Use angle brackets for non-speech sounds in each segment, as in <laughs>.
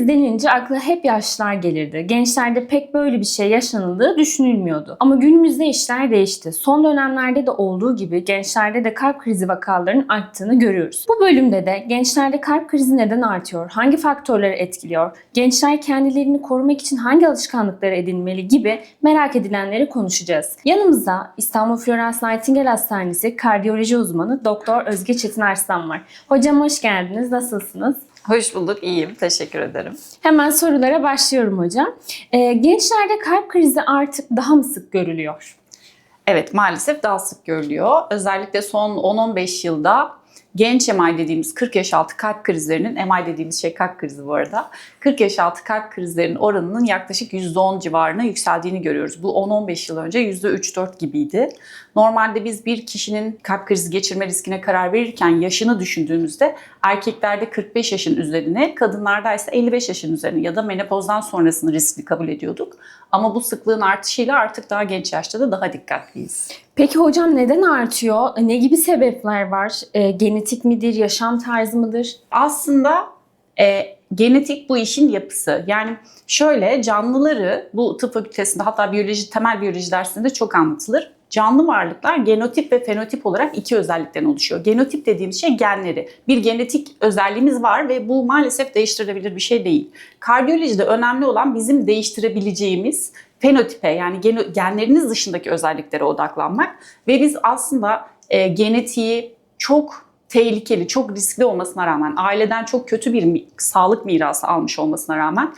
krizi denilince akla hep yaşlılar gelirdi. Gençlerde pek böyle bir şey yaşanıldığı düşünülmüyordu. Ama günümüzde işler değişti. Son dönemlerde de olduğu gibi gençlerde de kalp krizi vakalarının arttığını görüyoruz. Bu bölümde de gençlerde kalp krizi neden artıyor, hangi faktörleri etkiliyor, gençler kendilerini korumak için hangi alışkanlıkları edinmeli gibi merak edilenleri konuşacağız. Yanımızda İstanbul Florence Nightingale Hastanesi kardiyoloji uzmanı Doktor Özge Çetin Arslan var. Hocam hoş geldiniz. Nasılsınız? Hoş bulduk, iyiyim. Teşekkür ederim. Hemen sorulara başlıyorum hocam. Ee, gençlerde kalp krizi artık daha mı sık görülüyor? Evet, maalesef daha sık görülüyor. Özellikle son 10-15 yılda genç MI dediğimiz 40 yaş altı kalp krizlerinin, MI dediğimiz şey kalp krizi bu arada, 40 yaş altı kalp krizlerinin oranının yaklaşık %10 civarına yükseldiğini görüyoruz. Bu 10-15 yıl önce %3-4 gibiydi. Normalde biz bir kişinin kalp krizi geçirme riskine karar verirken yaşını düşündüğümüzde erkeklerde 45 yaşın üzerine, kadınlarda ise 55 yaşın üzerine ya da menopozdan sonrasını riskli kabul ediyorduk. Ama bu sıklığın artışıyla artık daha genç yaşta da daha dikkatliyiz. Peki hocam neden artıyor? Ne gibi sebepler var? Ee, genetik midir, yaşam tarzı mıdır? aslında e, genetik bu işin yapısı. Yani şöyle canlıları bu tıp fakültesinde hatta biyoloji temel biyoloji dersinde çok anlatılır. Canlı varlıklar genotip ve fenotip olarak iki özellikten oluşuyor. Genotip dediğimiz şey genleri. Bir genetik özelliğimiz var ve bu maalesef değiştirilebilir bir şey değil. Kardiyolojide önemli olan bizim değiştirebileceğimiz fenotipe yani genleriniz dışındaki özelliklere odaklanmak ve biz aslında e, genetiği çok tehlikeli, çok riskli olmasına rağmen, aileden çok kötü bir sağlık mirası almış olmasına rağmen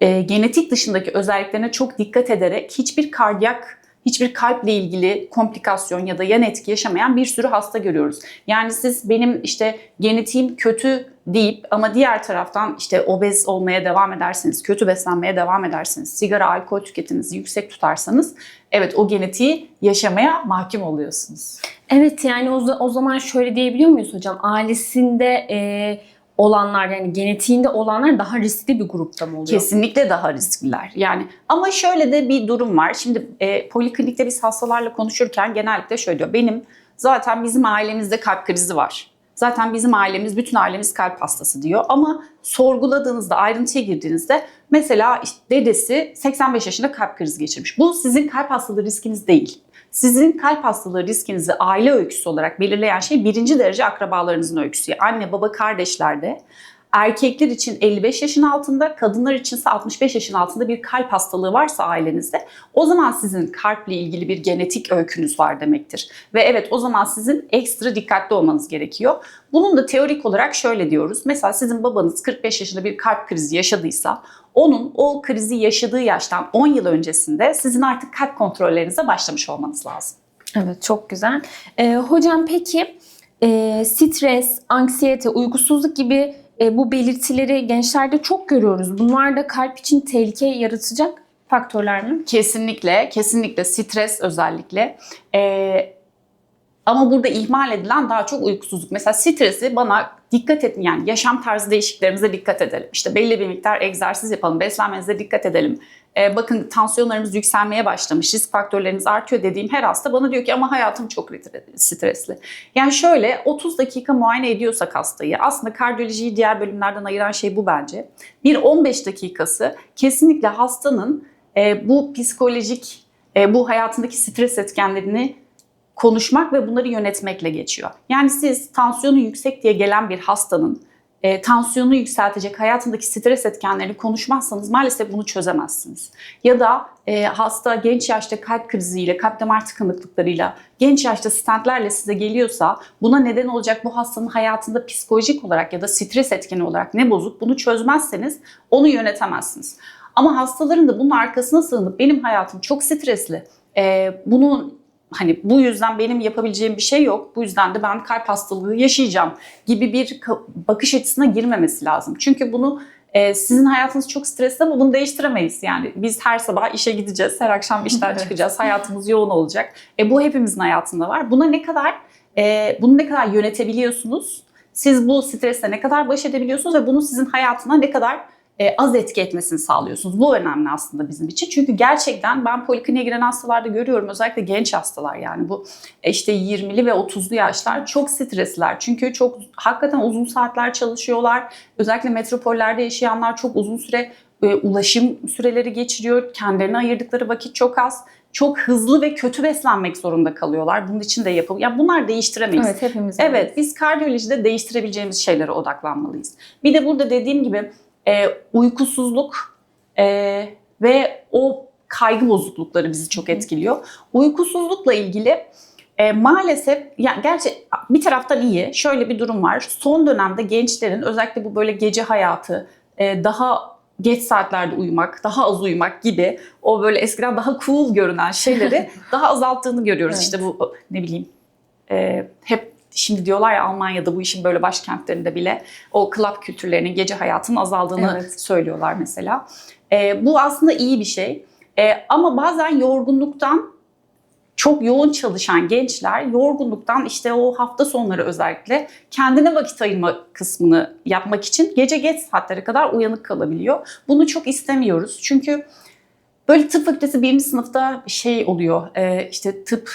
e, genetik dışındaki özelliklerine çok dikkat ederek hiçbir kardiyak, hiçbir kalple ilgili komplikasyon ya da yan etki yaşamayan bir sürü hasta görüyoruz. Yani siz benim işte genetiğim kötü deyip ama diğer taraftan işte obez olmaya devam ederseniz, kötü beslenmeye devam ederseniz, sigara, alkol tüketiminizi yüksek tutarsanız evet o genetiği yaşamaya mahkum oluyorsunuz. Evet yani o, o zaman şöyle diyebiliyor muyuz hocam? Ailesinde e, olanlar yani genetiğinde olanlar daha riskli bir grupta mı oluyor? Kesinlikle daha riskliler. Yani ama şöyle de bir durum var. Şimdi e, poliklinikte biz hastalarla konuşurken genellikle şöyle diyor. Benim zaten bizim ailemizde kalp krizi var. Zaten bizim ailemiz, bütün ailemiz kalp hastası diyor. Ama sorguladığınızda, ayrıntıya girdiğinizde mesela işte dedesi 85 yaşında kalp krizi geçirmiş. Bu sizin kalp hastalığı riskiniz değil. Sizin kalp hastalığı riskinizi aile öyküsü olarak belirleyen şey birinci derece akrabalarınızın öyküsü. Anne, baba, kardeşlerde erkekler için 55 yaşın altında, kadınlar için ise 65 yaşın altında bir kalp hastalığı varsa ailenizde o zaman sizin kalple ilgili bir genetik öykünüz var demektir. Ve evet o zaman sizin ekstra dikkatli olmanız gerekiyor. Bunun da teorik olarak şöyle diyoruz. Mesela sizin babanız 45 yaşında bir kalp krizi yaşadıysa onun o krizi yaşadığı yaştan 10 yıl öncesinde sizin artık kalp kontrollerinize başlamış olmanız lazım. Evet çok güzel. Ee, hocam peki e, stres, anksiyete, uykusuzluk gibi e, bu belirtileri gençlerde çok görüyoruz. Bunlar da kalp için tehlike yaratacak faktörler mi? Kesinlikle, kesinlikle stres özellikle. Ee, ama burada ihmal edilen daha çok uykusuzluk. Mesela stresi bana dikkat edin yani yaşam tarzı değişikliklerimize dikkat edelim. İşte belli bir miktar egzersiz yapalım, beslenmenize dikkat edelim. Ee, bakın tansiyonlarımız yükselmeye başlamış, risk faktörleriniz artıyor dediğim her hasta bana diyor ki ama hayatım çok stresli. Yani şöyle 30 dakika muayene ediyorsak hastayı aslında kardiyolojiyi diğer bölümlerden ayıran şey bu bence. Bir 15 dakikası kesinlikle hastanın e, bu psikolojik, e, bu hayatındaki stres etkenlerini konuşmak ve bunları yönetmekle geçiyor. Yani siz tansiyonu yüksek diye gelen bir hastanın e, tansiyonu yükseltecek hayatındaki stres etkenlerini konuşmazsanız maalesef bunu çözemezsiniz. Ya da e, hasta genç yaşta kalp kriziyle, kalp damar tıkanıklıklarıyla, genç yaşta stentlerle size geliyorsa buna neden olacak bu hastanın hayatında psikolojik olarak ya da stres etkeni olarak ne bozuk bunu çözmezseniz onu yönetemezsiniz. Ama hastaların da bunun arkasına sığınıp benim hayatım çok stresli, e, bunun hani bu yüzden benim yapabileceğim bir şey yok. Bu yüzden de ben kalp hastalığı yaşayacağım gibi bir bakış açısına girmemesi lazım. Çünkü bunu e, sizin hayatınız çok stresli ama bunu değiştiremeyiz. Yani biz her sabah işe gideceğiz, her akşam <laughs> işten çıkacağız, hayatımız yoğun olacak. E, bu hepimizin hayatında var. Buna ne kadar e, bunu ne kadar yönetebiliyorsunuz? Siz bu stresle ne kadar baş edebiliyorsunuz ve bunu sizin hayatına ne kadar e, az etki etmesini sağlıyorsunuz. Bu önemli aslında bizim için. Çünkü gerçekten ben polikliniğe giren hastalarda görüyorum. Özellikle genç hastalar yani bu e, işte 20'li ve 30'lu yaşlar çok stresliler. Çünkü çok hakikaten uzun saatler çalışıyorlar. Özellikle metropollerde yaşayanlar çok uzun süre e, ulaşım süreleri geçiriyor. Kendilerine ayırdıkları vakit çok az. Çok hızlı ve kötü beslenmek zorunda kalıyorlar. Bunun için de yapıl. Ya bunlar değiştiremeyiz. Evet hepimiz. Evet, biz kardiyolojide değiştirebileceğimiz şeylere odaklanmalıyız. Bir de burada dediğim gibi e, uykusuzluk e, ve o kaygı bozuklukları bizi çok etkiliyor. Uykusuzlukla ilgili e, maalesef, yani gerçi bir taraftan iyi, şöyle bir durum var. Son dönemde gençlerin özellikle bu böyle gece hayatı, e, daha geç saatlerde uyumak, daha az uyumak gibi o böyle eskiden daha cool görünen şeyleri <laughs> daha azalttığını görüyoruz. Evet. İşte bu ne bileyim e, hep şimdi diyorlar ya Almanya'da bu işin böyle başkentlerinde bile o club kültürlerinin, gece hayatının azaldığını Evet. söylüyorlar mesela. E, bu aslında iyi bir şey. E, ama bazen yorgunluktan çok yoğun çalışan gençler yorgunluktan işte o hafta sonları özellikle kendine vakit ayırma kısmını yapmak için gece geç saatlere kadar uyanık kalabiliyor. Bunu çok istemiyoruz. Çünkü böyle tıp fakültesi birinci sınıfta şey oluyor e, işte tıp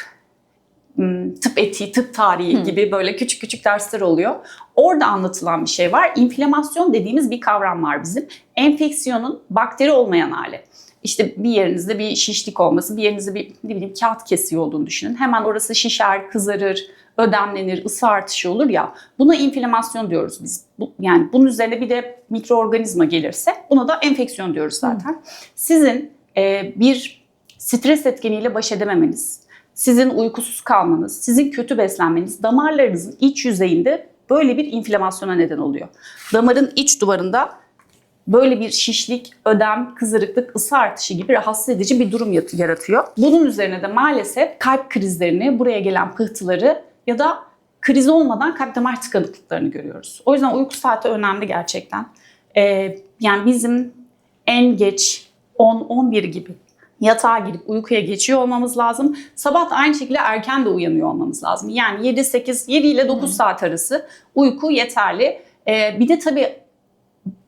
tıp etiği, tıp tarihi Hı. gibi böyle küçük küçük dersler oluyor. Orada anlatılan bir şey var. İnflamasyon dediğimiz bir kavram var bizim. Enfeksiyonun bakteri olmayan hali. İşte bir yerinizde bir şişlik olması, bir yerinizde bir ne bileyim kağıt kesiyor olduğunu düşünün. Hemen orası şişer, kızarır, ödemlenir, ısı artışı olur ya. Buna inflamasyon diyoruz biz. Bu, yani bunun üzerine bir de mikroorganizma gelirse buna da enfeksiyon diyoruz zaten. Sizin e, bir stres etkeniyle baş edememeniz, sizin uykusuz kalmanız, sizin kötü beslenmeniz damarlarınızın iç yüzeyinde böyle bir inflamasyona neden oluyor. Damarın iç duvarında böyle bir şişlik, ödem, kızarıklık, ısı artışı gibi rahatsız edici bir durum yaratıyor. Bunun üzerine de maalesef kalp krizlerini, buraya gelen pıhtıları ya da kriz olmadan kalp damar tıkanıklıklarını görüyoruz. O yüzden uyku saati önemli gerçekten. Ee, yani bizim en geç 10-11 gibi yatağa girip uykuya geçiyor olmamız lazım. Sabah da aynı şekilde erken de uyanıyor olmamız lazım. Yani 7-8, 7 ile 9 saat arası uyku yeterli. Ee, bir de tabii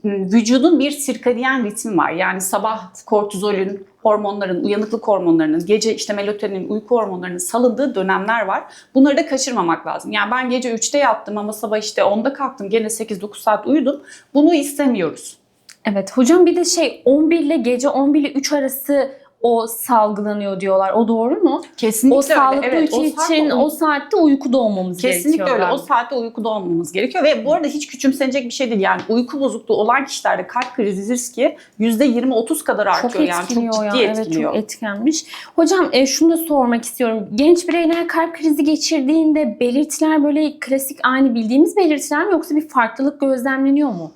vücudun bir sirkadiyen ritmi var. Yani sabah kortizolün, hormonların, uyanıklık hormonlarının, gece işte melatonin, uyku hormonlarının salındığı dönemler var. Bunları da kaçırmamak lazım. Yani ben gece 3'te yattım ama sabah işte 10'da kalktım gene 8-9 saat uyudum. Bunu istemiyoruz. Evet hocam bir de şey 11 ile gece 11 ile 3 arası o salgılanıyor diyorlar. O doğru mu? Kesinlikle o sağlıklı öyle. Evet, o saatte için o saatte uykuda olmamız Kesinlikle gerekiyor. öyle. O saatte uykuda olmamız gerekiyor ve bu arada hiç küçümsenecek bir şey değil. Yani uyku bozukluğu olan kişilerde kalp krizi riski %20-30 kadar artıyor. Çok yani çok ciddi ya. etkiliyor. Evet çok etkilenmiş. Hocam e, şunu da sormak istiyorum. Genç bireyler kalp krizi geçirdiğinde belirtiler böyle klasik aynı bildiğimiz belirtiler mi yoksa bir farklılık gözlemleniyor mu?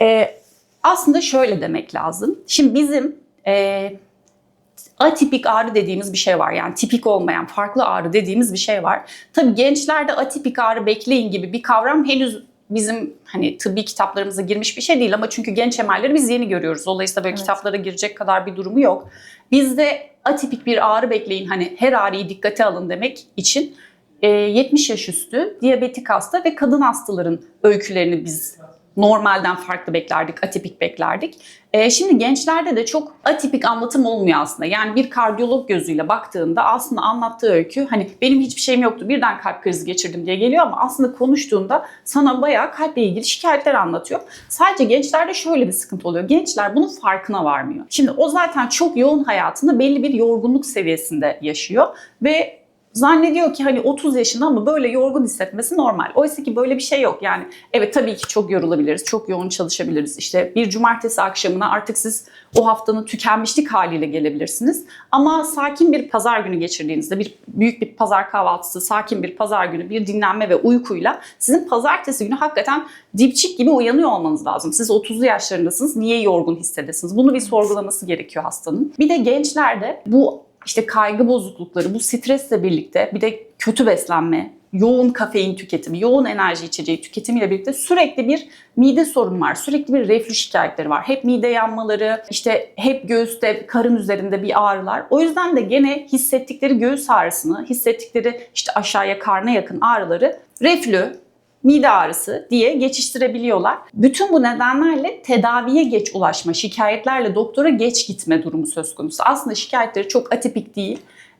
Ee, aslında şöyle demek lazım. Şimdi bizim e, atipik ağrı dediğimiz bir şey var. Yani tipik olmayan, farklı ağrı dediğimiz bir şey var. Tabii gençlerde atipik ağrı bekleyin gibi bir kavram henüz bizim hani tıbbi kitaplarımıza girmiş bir şey değil ama çünkü genç emelleri biz yeni görüyoruz. Dolayısıyla böyle Evet. kitaplara girecek kadar bir durumu yok. Bizde atipik bir ağrı bekleyin hani her ağrıyı dikkate alın demek için e, 70 yaş üstü diyabetik hasta ve kadın hastaların öykülerini biz normalden farklı beklerdik, atipik beklerdik. E, şimdi gençlerde de çok atipik anlatım olmuyor aslında. Yani bir kardiyolog gözüyle baktığında aslında anlattığı öykü hani benim hiçbir şeyim yoktu birden kalp krizi geçirdim diye geliyor ama aslında konuştuğunda sana bayağı kalple ilgili şikayetler anlatıyor. Sadece gençlerde şöyle bir sıkıntı oluyor. Gençler bunun farkına varmıyor. Şimdi o zaten çok yoğun hayatında belli bir yorgunluk seviyesinde yaşıyor ve zannediyor ki hani 30 yaşında ama böyle yorgun hissetmesi normal. Oysa ki böyle bir şey yok. Yani evet tabii ki çok yorulabiliriz, çok yoğun çalışabiliriz. İşte bir cumartesi akşamına artık siz o haftanın tükenmişlik haliyle gelebilirsiniz. Ama sakin bir pazar günü geçirdiğinizde, bir büyük bir pazar kahvaltısı, sakin bir pazar günü, bir dinlenme ve uykuyla sizin pazartesi günü hakikaten dipçik gibi uyanıyor olmanız lazım. Siz 30'lu yaşlarındasınız, niye yorgun hissedesiniz? Bunu bir sorgulaması gerekiyor hastanın. Bir de gençlerde bu işte kaygı bozuklukları, bu stresle birlikte bir de kötü beslenme, yoğun kafein tüketimi, yoğun enerji içeceği tüketimiyle birlikte sürekli bir mide sorunu var. Sürekli bir reflü şikayetleri var. Hep mide yanmaları, işte hep göğüste, karın üzerinde bir ağrılar. O yüzden de gene hissettikleri göğüs ağrısını, hissettikleri işte aşağıya karna yakın ağrıları reflü, mide ağrısı diye geçiştirebiliyorlar. Bütün bu nedenlerle tedaviye geç ulaşma, şikayetlerle doktora geç gitme durumu söz konusu. Aslında şikayetleri çok atipik değil.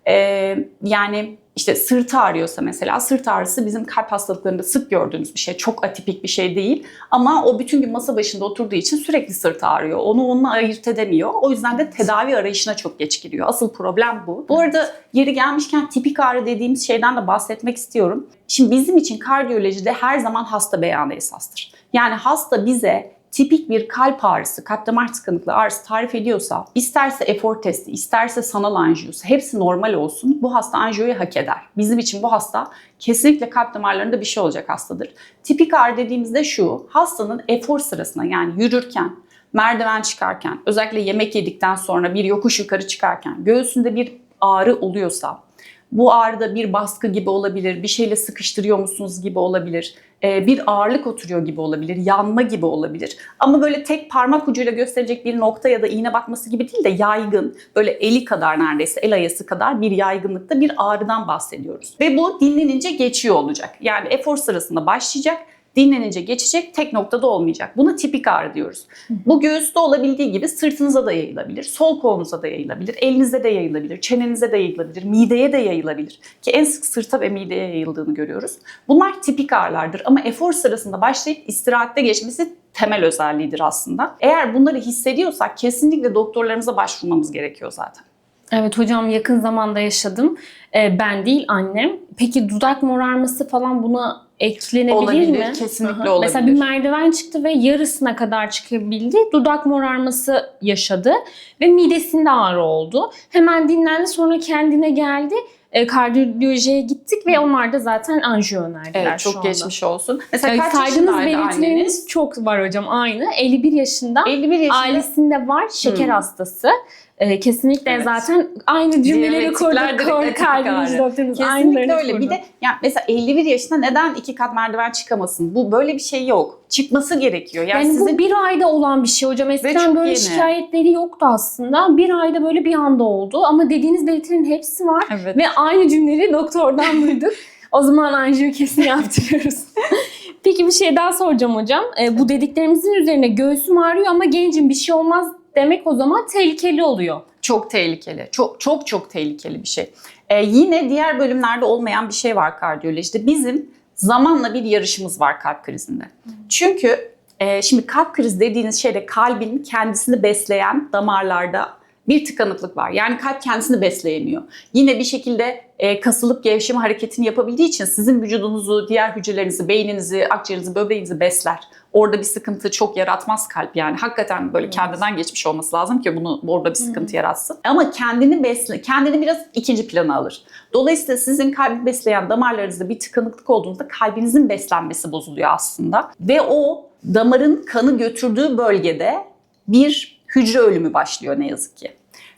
Ee, yani işte sırt ağrıyorsa mesela sırt ağrısı bizim kalp hastalıklarında sık gördüğümüz bir şey. Çok atipik bir şey değil. Ama o bütün gün masa başında oturduğu için sürekli sırt ağrıyor. Onu onunla ayırt edemiyor. O yüzden de tedavi arayışına çok geç giriyor. Asıl problem bu. Bu arada yeri gelmişken tipik ağrı dediğimiz şeyden de bahsetmek istiyorum. Şimdi bizim için kardiyolojide her zaman hasta beyanı esastır. Yani hasta bize tipik bir kalp ağrısı, kalp damar tıkanıklığı ağrısı tarif ediyorsa, isterse efor testi, isterse sanal anjiyosu hepsi normal olsun. Bu hasta anjiyoyu hak eder. Bizim için bu hasta kesinlikle kalp damarlarında bir şey olacak hastadır. Tipik ağrı dediğimizde şu, hastanın efor sırasında yani yürürken, merdiven çıkarken, özellikle yemek yedikten sonra bir yokuş yukarı çıkarken göğsünde bir ağrı oluyorsa, bu ağrıda bir baskı gibi olabilir, bir şeyle sıkıştırıyor musunuz gibi olabilir, e, bir ağırlık oturuyor gibi olabilir, yanma gibi olabilir. Ama böyle tek parmak ucuyla gösterecek bir nokta ya da iğne bakması gibi değil de yaygın, böyle eli kadar neredeyse el ayası kadar bir yaygınlıkta bir ağrıdan bahsediyoruz. Ve bu dinlenince geçiyor olacak. Yani efor sırasında başlayacak, dinlenince geçecek, tek noktada olmayacak. Buna tipik ağrı diyoruz. Bu göğüste olabildiği gibi sırtınıza da yayılabilir, sol kolunuza da yayılabilir, elinize de yayılabilir, çenenize de yayılabilir, mideye de yayılabilir. Ki en sık sırta ve mideye yayıldığını görüyoruz. Bunlar tipik ağrılardır ama efor sırasında başlayıp istirahatte geçmesi temel özelliğidir aslında. Eğer bunları hissediyorsak kesinlikle doktorlarımıza başvurmamız gerekiyor zaten. Evet hocam yakın zamanda yaşadım. Ee, ben değil annem. Peki dudak morarması falan buna eklenebilir Olabilir, mi? kesinlikle hı. olabilir. Mesela bir merdiven çıktı ve yarısına kadar çıkabildi. Dudak morarması yaşadı ve midesinde ağrı oldu. Hemen dinlendi sonra kendine geldi. E, kardiyolojiye gittik ve onlar da zaten anjiyo önerdiler Evet, şu çok anda. geçmiş olsun. Mesela Yani kaç saydığınız belirtileriniz çok var hocam aynı. 51 yaşında. 51 yaşında. Ailesinde var şeker Hmm. hastası. Ee, kesinlikle Evet. zaten aynı cümleleri kurduk. Kor doktorunuz Kesinlikle öyle. kurdu. Bir de yani mesela 51 yaşında neden iki kat merdiven çıkamasın? Bu böyle bir şey yok. Çıkması gerekiyor. Yani, Yani sizin bu bir ayda olan bir şey hocam. Eskiden böyle yeni. şikayetleri yoktu aslında. Bir ayda böyle bir anda oldu. Ama dediğiniz belirtilerin hepsi var. Evet. Ve aynı cümleleri doktordan duyduk. o zaman anjiyo kesin yaptırıyoruz. <laughs> Peki bir şey daha soracağım hocam. Ee, bu dediklerimizin üzerine göğsüm ağrıyor ama gencim bir şey olmaz demek o zaman tehlikeli oluyor. Çok tehlikeli. Çok çok çok tehlikeli bir şey. Ee, yine diğer bölümlerde olmayan bir şey var kardiyolojide. Bizim zamanla bir yarışımız var kalp krizinde. Çünkü e, şimdi kalp krizi dediğiniz şeyde kalbin kendisini besleyen damarlarda bir tıkanıklık var. Yani kalp kendisini besleyemiyor. Yine bir şekilde e, kasılıp gevşeme hareketini yapabildiği için sizin vücudunuzu, diğer hücrelerinizi, beyninizi, akciğerinizi, böbreğinizi besler. Orada bir sıkıntı çok yaratmaz kalp yani. Hakikaten böyle kendinden geçmiş olması lazım ki bunu orada bir sıkıntı yaratsın. Ama kendini besle, kendini biraz ikinci plana alır. Dolayısıyla sizin kalbi besleyen damarlarınızda bir tıkanıklık olduğunda kalbinizin beslenmesi bozuluyor aslında. Ve o damarın kanı götürdüğü bölgede bir hücre ölümü başlıyor ne yazık ki.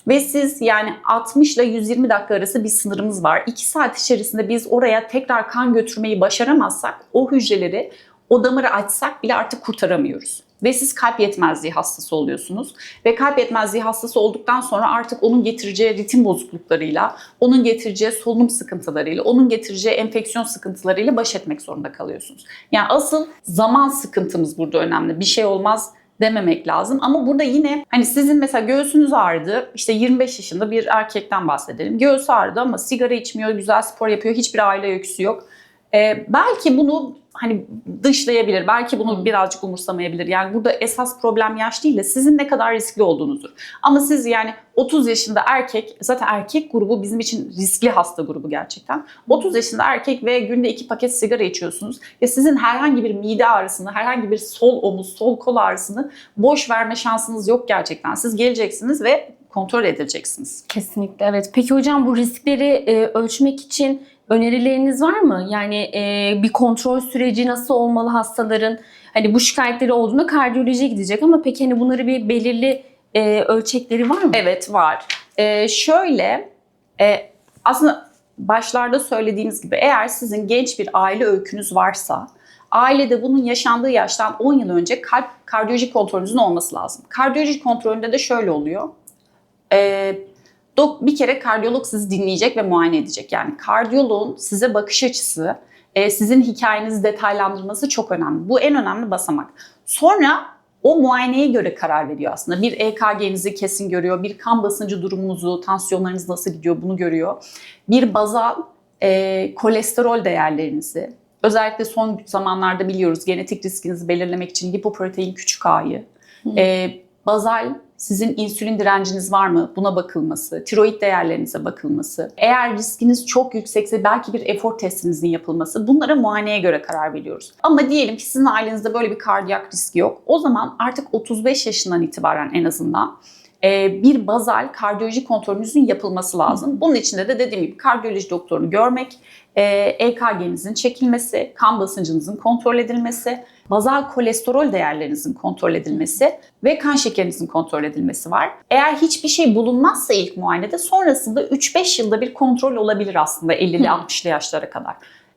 Ve siz yani 60 ile 120 dakika arası bir sınırımız var. 2 saat içerisinde biz oraya tekrar kan götürmeyi başaramazsak o hücreleri o damarı açsak bile artık kurtaramıyoruz. Ve siz kalp yetmezliği hastası oluyorsunuz. Ve kalp yetmezliği hastası olduktan sonra artık onun getireceği ritim bozukluklarıyla, onun getireceği solunum sıkıntılarıyla, onun getireceği enfeksiyon sıkıntılarıyla baş etmek zorunda kalıyorsunuz. Yani asıl zaman sıkıntımız burada önemli. Bir şey olmaz dememek lazım. Ama burada yine hani sizin mesela göğsünüz ağrıdı. İşte 25 yaşında bir erkekten bahsedelim. Göğsü ağrıdı ama sigara içmiyor, güzel spor yapıyor, hiçbir aile öyküsü yok. Ee, belki bunu hani dışlayabilir, belki bunu birazcık umursamayabilir. Yani burada esas problem yaş değil de sizin ne kadar riskli olduğunuzdur. Ama siz yani 30 yaşında erkek, zaten erkek grubu bizim için riskli hasta grubu gerçekten. 30 yaşında erkek ve günde iki paket sigara içiyorsunuz ve sizin herhangi bir mide ağrısını, herhangi bir sol omuz, sol kol ağrısını boş verme şansınız yok gerçekten. Siz geleceksiniz ve kontrol edileceksiniz. Kesinlikle evet. Peki hocam bu riskleri e, ölçmek için önerileriniz var mı? Yani e, bir kontrol süreci nasıl olmalı hastaların? Hani bu şikayetleri olduğunda kardiyolojiye gidecek ama peki hani bunları bir belirli e, ölçekleri var mı? Evet var. Ee, şöyle e, aslında başlarda söylediğimiz gibi eğer sizin genç bir aile öykünüz varsa ailede bunun yaşandığı yaştan 10 yıl önce kalp kardiyolojik kontrolünüzün olması lazım. Kardiyolojik kontrolünde de şöyle oluyor. Ee, dok, bir kere kardiyolog sizi dinleyecek ve muayene edecek. Yani kardiyoloğun size bakış açısı e, sizin hikayenizi detaylandırması çok önemli. Bu en önemli basamak. Sonra o muayeneye göre karar veriyor aslında. Bir EKG'nizi kesin görüyor, bir kan basıncı durumunuzu, tansiyonlarınız nasıl gidiyor bunu görüyor. Bir bazal e, kolesterol değerlerinizi, özellikle son zamanlarda biliyoruz genetik riskinizi belirlemek için lipoprotein küçük A'yı, e, bazal sizin insülin direnciniz var mı? Buna bakılması, tiroid değerlerinize bakılması. Eğer riskiniz çok yüksekse belki bir efor testinizin yapılması. Bunlara muayeneye göre karar veriyoruz. Ama diyelim ki sizin ailenizde böyle bir kardiyak riski yok. O zaman artık 35 yaşından itibaren en azından bir bazal kardiyoloji kontrolünüzün yapılması lazım. Bunun içinde de dediğim gibi kardiyoloji doktorunu görmek, e, EKG'nizin çekilmesi, kan basıncınızın kontrol edilmesi, bazal kolesterol değerlerinizin kontrol edilmesi ve kan şekerinizin kontrol edilmesi var. Eğer hiçbir şey bulunmazsa ilk muayenede sonrasında 3-5 yılda bir kontrol olabilir aslında 50'li 60'lı yaşlara kadar.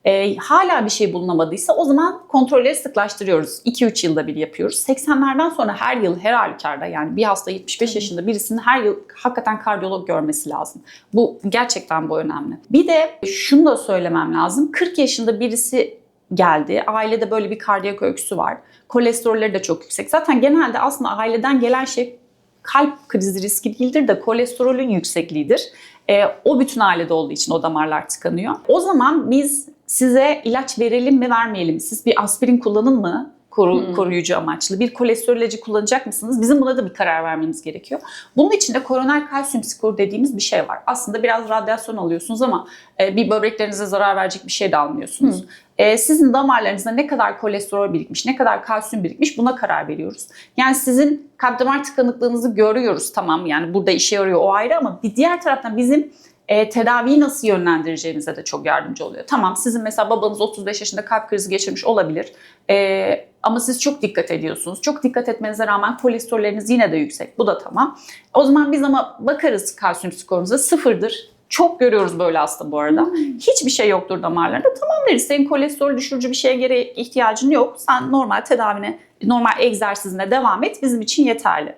Ee, hala bir şey bulunamadıysa o zaman kontrolleri sıklaştırıyoruz. 2-3 yılda bir yapıyoruz. 80'lerden sonra her yıl her halükarda yani bir hasta 75 yaşında birisinin her yıl hakikaten kardiyolog görmesi lazım. Bu gerçekten bu önemli. Bir de şunu da söylemem lazım. 40 yaşında birisi geldi. Ailede böyle bir kardiyak öyküsü var. Kolesterolleri de çok yüksek. Zaten genelde aslında aileden gelen şey kalp krizi riski değildir de kolesterolün yüksekliğidir. Ee, o bütün ailede olduğu için o damarlar tıkanıyor. O zaman biz size ilaç verelim mi vermeyelim? Siz bir aspirin kullanın mı? Koru, Hmm. koruyucu amaçlı. Bir kolesterol ilacı kullanacak mısınız? Bizim buna da bir karar vermemiz gerekiyor. Bunun için de koroner kalsiyum skoru dediğimiz bir şey var. Aslında biraz radyasyon alıyorsunuz ama e, bir böbreklerinize zarar verecek bir şey de almıyorsunuz. E, sizin damarlarınızda ne kadar kolesterol birikmiş, ne kadar kalsiyum birikmiş buna karar veriyoruz. Yani sizin kalp damar tıkanıklığınızı görüyoruz tamam yani burada işe yarıyor o ayrı ama bir diğer taraftan bizim e, tedaviyi nasıl yönlendireceğinize de çok yardımcı oluyor. Tamam sizin mesela babanız 35 yaşında kalp krizi geçirmiş olabilir E, ama siz çok dikkat ediyorsunuz. Çok dikkat etmenize rağmen kolesterolleriniz yine de yüksek. Bu da tamam. O zaman biz ama bakarız kalsiyum skorunuza sıfırdır. Çok görüyoruz böyle hasta bu arada. Hiçbir şey yoktur damarlarında. Tamam deriz senin kolesterol düşürücü bir şeye gere ihtiyacın yok. Sen normal tedavine, normal egzersizine devam et. Bizim için yeterli.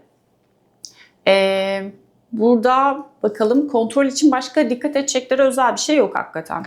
Ee, burada bakalım kontrol için başka dikkat edecekleri özel bir şey yok hakikaten.